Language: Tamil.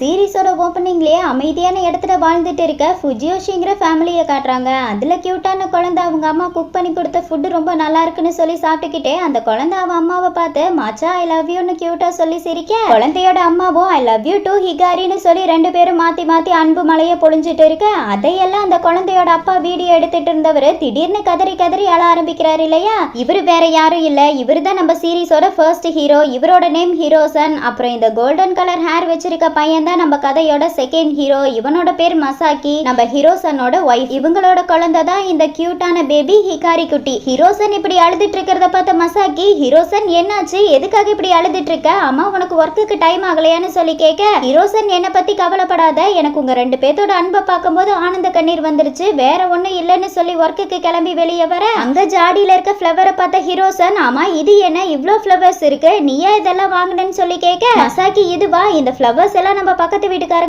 சீரிஸோட ஓப்பனிங்லேயே அமைதியான இடத்துல வாழ்ந்துட்டு இருக்க ஃபுஜியோஷிங்கிற ஃபேமிலியை காட்டுறாங்க. அதில் க்யூட்டான குழந்தை அவங்க அம்மா குக் பண்ணி கொடுத்த ஃபுட்டு ரொம்ப நல்லா இருக்குன்னு சொல்லி சாப்பிட்டுக்கிட்டே அந்த குழந்தை அவன் அம்மாவை பார்த்து மச்சா ஐ லவ் யூன்னு க்யூட்டாக சொல்லி சிரிக்க. குழந்தையோட அம்மாவும் ஐ லவ் யூ டூ ஹிகாரின்னு சொல்லி ரெண்டு பேரும் மாற்றி மாற்றி அன்பு மலையை பொழிஞ்சிட்டு இருக்க. அதையெல்லாம் அந்த குழந்தையோட அப்பா வீடியோ எடுத்துட்டு இருந்தவர் திடீர்னு கதறி கதறி அழ ஆரம்பிக்கிறாரு இல்லையா? இவர் வேற யாரும் இல்லை. இவர் தான் நம்ம சீரிஸோட ஃபர்ஸ்ட் ஹீரோ இவரோட நேம் ஹீரோசன் அப்புறம் இந்த கோல்டன் கலர் ஹேர் வச்சிருக்க பையன் தான் நம்ம கதையோட செகண்ட் ஹீரோ இவனோட பேர் மசாக்கி நம்ம ஹீரோசனோட ஒய்ஃப் இவங்களோட குழந்தை தான் இந்த கியூட்டான பேபி ஹிகாரி குட்டி. ஹீரோசன் இப்படி அழுதுட்டு இருக்கிறத பார்த்த மசாக்கி ஹீரோசன் என்னாச்சு? எதுக்காக இப்படி அழுதுட்டு இருக்க? அம்மா உனக்கு ஒர்க்குக்கு டைம் ஆகலையான்னு சொல்லி கேட்க ஹீரோசன் என்னை பத்தி கவலைப்படாத. எனக்கு உங்க ரெண்டு பேர்த்தோட அன்பை பார்க்கும்போது ஆனந்த கண்ணீர் வந்துருச்சு. வேற ஒன்றும் இல்லைன்னு சொல்லி ஒர்க்குக்கு கிளம்பி வெளியே வர அங்க ஜாடியில இருக்க ஃப்ளவரை பார்த்த ஹீரோசன் ஆமா இது என்ன? இவ்வளோ ஃப்ளவர்ஸ் இருக்கு. நீயே இதெல்லாம் வாங்கினேன்னு சொல்லி கேட்க மசாக்கி இதுவா இந்த ஃப்ளவர்ஸ் எல்லாம் நம்ம பக்கத்து வீட்டுக்கார